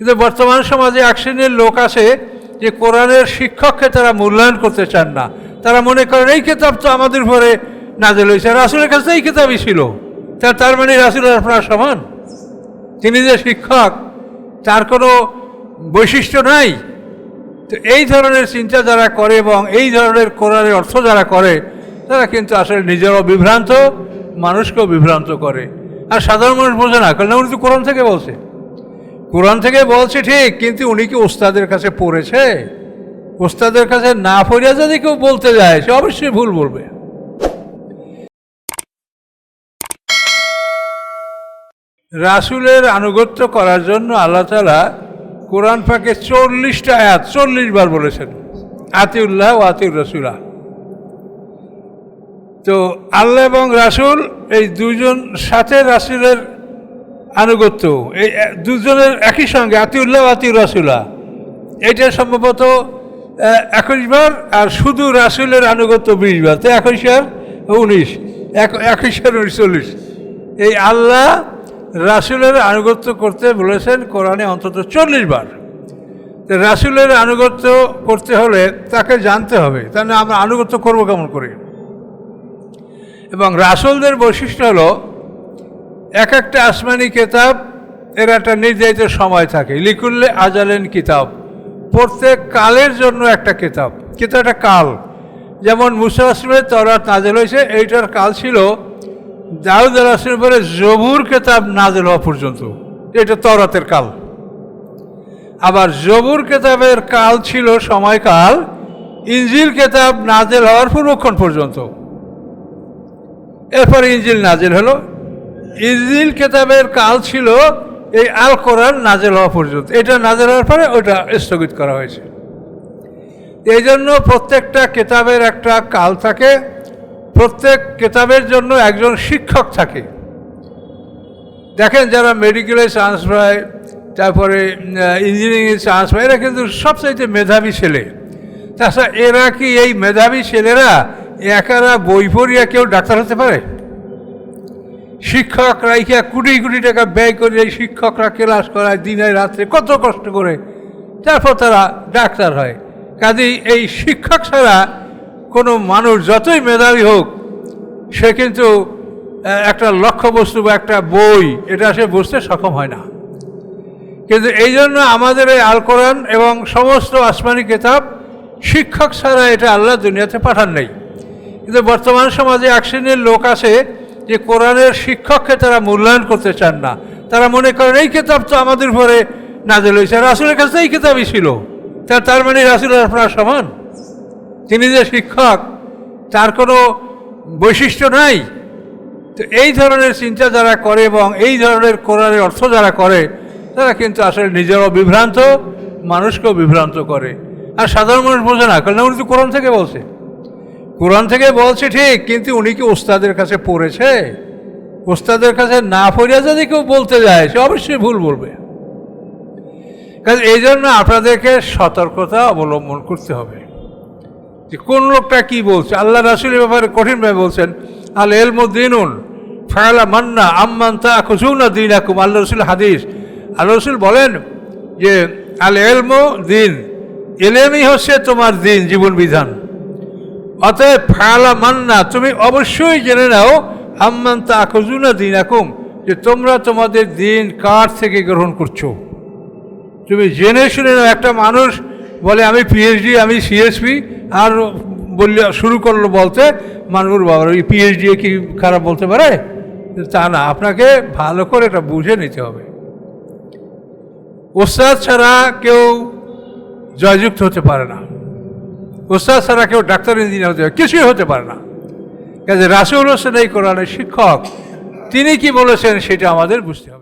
কিন্তু বর্তমান সমাজে এক শ্রেণির লোক আছে যে কোরআনের শিক্ষককে তারা মূল্যায়ন করতে চান না। তারা মনে করেন, এই কিতাব তো আমাদের উপরে নাজেল হয়েছে। রাসুলের কাছে এই কিতাবই ছিল। তা তার মানে রাসুলের আপনার সমান? তিনি যে শিক্ষক, তার কোনো বৈশিষ্ট্য নাই। তো এই ধরনের চিন্তা যারা করে এবং এই ধরনের কোরআনের অর্থ যারা করে, তারা কিন্তু আসলে নিজেরাও বিভ্রান্ত, মানুষকেও বিভ্রান্ত করে। আর সাধারণ মানুষ বোঝে না, কারণ উনি তো কোরআন থেকে বলছে। কোরআন থেকে বলছে ঠিক, কিন্তু উনি কি ওস্তাদের কাছে পড়েছে? ওস্তাদের কাছে না পড়িয়া যদি কেউ বলতে যায়, সে অবশ্যই ভুল বলবে। রাসুলের আনুগত্য করার জন্য আল্লাহ তালা কোরআন পাকে চল্লিশটা আয়াত, চল্লিশ বার বলেছেন। আতিউল্লাহ ও আতিউর রসুলা। তো আল্লাহ এবং রাসুল এই দুজন সাথে রাসুলের আনুগত্য। এই দুজনের একই সঙ্গে, আতিউল্লাহ ও আতিউর রসুলা। এটা সম্ভবত একুশ বার, আর শুধু রাসুলের আনুগত্য বিশ বার। তো একুশ আর উনিশ একুশ আর উনিশ, চল্লিশ। এই আল্লাহ রাসুলের আনুগত্য করতে বলেছেন কোরআনে অন্তত চল্লিশ বার। রাসুলের আনুগত্য করতে হলে তাকে জানতে হবে। তাহলে আমরা আনুগত্য করব কেমন করে? এবং রাসুলদের বৈশিষ্ট্য হলো এক একটা আসমানি কিতাব, এর একটা নির্ধারিত সময় থাকে। লিকুল্লে আজালেন কিতাব। প্রত্যেক কালের জন্য একটা কিতাব। কিন্তু একটা কাল। যেমন মুসা তরাত নাজেল হয়েছে, এইটার কাল ছিল দাউদ আল আসমের পরে জবুর কেতাব নাজেল হওয়া পর্যন্ত। এটা তরাতের কাল। আবার জবুর কেতাবের কাল ছিল সময়কাল ইঞ্জিল কেতাব নাজেল হওয়ার পূর্বক্ষণ পর্যন্ত। এরপর ইঞ্জিল নাজেল হলো। ইঞ্জিল কেতাবের কাল ছিল এই আল কোরআন নাজেল হওয়া পর্যন্ত। এটা নাজেল হওয়ার পরে ওটা স্থগিত করা হয়েছে। এই জন্য প্রত্যেকটা কেতাবের একটা কাল থাকে, প্রত্যেক কেতাবের জন্য একজন শিক্ষক থাকে। দেখেন যারা মেডিকেলে চান্স পায়, তারপরে ইঞ্জিনিয়ারিংয়ে চান্স পায়, এরা কিন্তু সবচাইতে মেধাবী ছেলে। তাছাড়া এরা কি এই মেধাবী ছেলেরা একারা বই পড়িয়া কেউ ডাক্তার হতে পারে? শিক্ষক রাইখা কোটি কোটি টাকা ব্যয় করে শিক্ষকরা ক্লাস করায় দিনে রাত্রে কত কষ্ট করে। তারপর তারা ডাক্তার হয়। কাজেই এই শিক্ষক ছাড়া কোনো মানুষ যতই মেধাবী হোক, সে কিন্তু একটা লক্ষ্যবস্তু বা একটা বই, এটা সে বুঝতে সক্ষম হয় না। কিন্তু এই জন্য আমাদের এই আল কোরআন এবং সমস্ত আসমানি কেতাব শিক্ষক ছাড়া এটা আল্লাহ দুনিয়াতে পাঠান নেই। কিন্তু বর্তমান সমাজে এক শ্রেণির লোক আছে যে কোরআনের শিক্ষককে তারা মূল্যায়ন করতে চান না। তারা মনে করেন, এই কিতাব তো আমাদের উপরে নাজেল হয়েছে রাসুলের কাছে এই কিতাবই ছিল। তা তার মানে রাসুলের আপনার সমান? তিনি যে শিক্ষক, তার কোনো বৈশিষ্ট্য নাই। তো এই ধরনের চিন্তা যারা করে এবং এই ধরনের কোরআনের অর্থ যারা করে, তারা কিন্তু আসলে নিজেরাও বিভ্রান্ত, মানুষকেও বিভ্রান্ত করে। আর সাধারণ মানুষ বোঝে না, কারণ উনি তো কোরআন থেকে বলছে। কোরআন থেকে বলছে ঠিক, কিন্তু উনি কি ওস্তাদের কাছে পড়েছে? ওস্তাদের কাছে না পড়িয়া যদি কেউ বলতে যায়, সে অবশ্যই ভুল বলবে। কাজে এই জন্য আপনাদেরকে সতর্কতা অবলম্বন করতে হবে। যে কোন লোকটা কি বলছে? আল্লাহ রাসুলের ব্যাপারে কঠিনভাবে বলছেন, আল এলমুদ্দিনুন ফায়ালা মান্না আম্মান তা খুশুনা দিন আকুম আল্লাহ রসুল হাদিস। আল্লাহ রসুল বলেন যে, আল এলম দিন এলেমই হচ্ছে তোমার দিন জীবন বিধান। অতএব ফায়ালা মান্না, তুমি অবশ্যই জেনে নাও, আম্মান তা দিন আকুম যে তোমরা তোমাদের দিন কার থেকে গ্রহণ করছ। তুমি জেনে শুনে নাও, একটা মানুষ বলে, আমি পিএইচডি আমি সিএসপি আর বললে, শুরু করল বলতে, মানুষ বাবার ওই পিএইচডি কি খারাপ বলতে পারে? তা না, আপনাকে ভালো করে এটা বুঝে নিতে হবে। ওস্তাদ ছাড়া কেউ জয়যুক্ত হতে পারে না। ওস্তাদ ছাড়া কেউ ডাক্তার, ইঞ্জিনিয়ার হতে কিছুই হতে পারে না। কাজে রাসুল হোসেন এই কোরআনের শিক্ষক। তিনি কি বলেছেন সেটা আমাদের বুঝতে হবে।